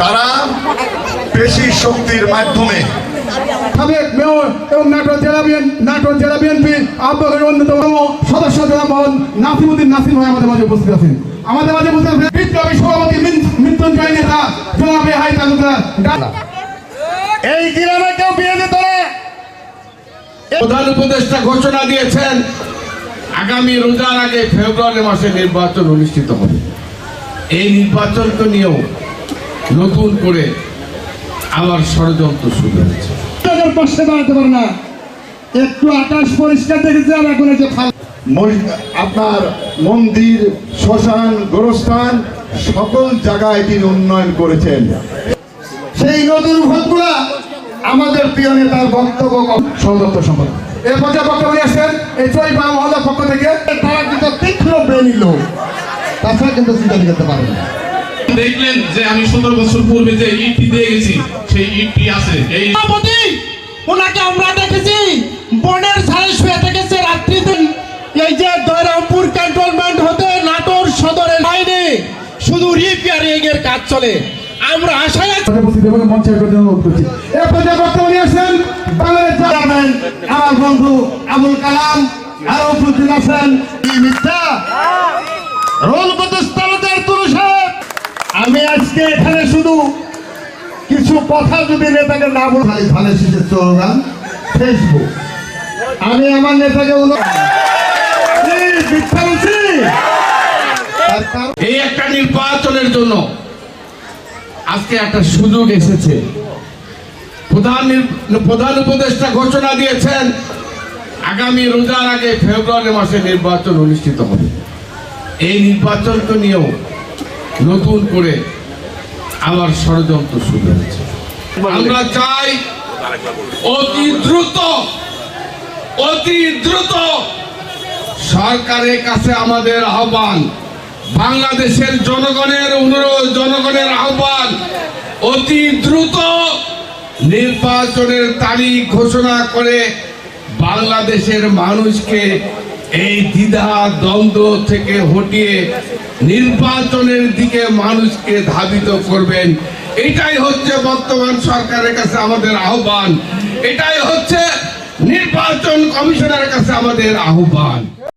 তারা পেশি শক্তির মাধ্যমে সাবেক মেয়র এবং নাটোর জেলা নাটোর জেলা বিএনপি আহ্বায়কের অন্যতম সদস্য জনাব মোহাম্মদ নাসিমুদ্দিন নাসিম ভাই আমাদের মাঝে উপস্থিত আছেন। আমাদের মাঝে উপস্থিত আছেন বিপ্লবী সভাপতি মৃত্যুঞ্জয় নেতা জনাবে হাই তালুকদার। এই গ্রামে কেউ বিয়ে দিত প্রধান উপদেষ্টা ঘোষণা দিয়েছেন আগামী রোজার আগে ফেব্রুয়ারি মাসে নির্বাচন অনুষ্ঠিত হবে। এই নির্বাচনকে নিয়েও নতুন করে আবার ষড়যন্ত্র শুরু হয়েছে। পাশে দাঁড়াতে পারে না। একটু আকাশ পরিষ্কার দেখেছি আর এখন যে আপনার মন্দির শ্মশান গোরস্থান সকল জায়গায় তিনি উন্নয়ন করেছেন। সেই নতুন ভোটগুলা আমাদের প্রিয় নেতার বক্তব্য সদত্ত সম্পদ এ পর্যায়ে বক্তব্য আসছেন এই চরিপা মহল্লার পক্ষ থেকে। তারা কিন্তু তীক্ষ্ণ লোক। তাছাড়া কিন্তু চিন্তা করতে পারে না। দেখলেন যে আমি সতেরো বছর পূর্বে যে ইটটি দিয়ে গেছি সেই ইটটি আছে। এই সভাপতি ওনাকে আমরা দেখেছি বনের ঝাড়ে শুয়ে থেকেছে রাত্রিতে। এই যে দয়রামপুর ক্যান্টনমেন্ট হতে নাটোর সদরের লাইনে শুধু রিপেয়ারিং এর কাজ চলে। আমরা আশায় আছি মঞ্চে বক্তব্য নিয়ে বাংলাদেশ আমার বন্ধু আবুল কালাম আর উপস্থিত আছেন মিথ্যা। রোল তুরুষের আমি আজকে এখানে শুধু কিছু কথা যদি নেতাকে না বল খালি ধানের শীষের স্লোগান ফেসবুক আমি আমার নেতাকে এই একটা নির্বাচনের জন্য আজকে একটা সুযোগ এসেছে। প্রধান প্রধান উপদেষ্টা ঘোষণা দিয়েছেন আগামী রোজার আগে ফেব্রুয়ারি মাসে নির্বাচন অনুষ্ঠিত হবে। এই নির্বাচনকে নিয়েও নতুন করে আবার ষড়যন্ত্র শুরু হয়েছে। আমরা চাই অতি দ্রুত অতি দ্রুত সরকারের কাছে আমাদের আহ্বান বাংলাদেশের জনগণের অনুরোধ জনগণের আহ্বান অতি দ্রুত নির্বাচনের তারিখ ঘোষণা করে বাংলাদেশের মানুষকে এই দ্বিধা দ্বন্দ্ব থেকে হটিয়ে নির্বাচনের দিকে মানুষকে ধাবিত করবেন। এটাই হচ্ছে বর্তমান সরকারের কাছে আমাদের আহ্বান। এটাই হচ্ছে নির্বাচন কমিশনের কাছে আমাদের আহ্বান।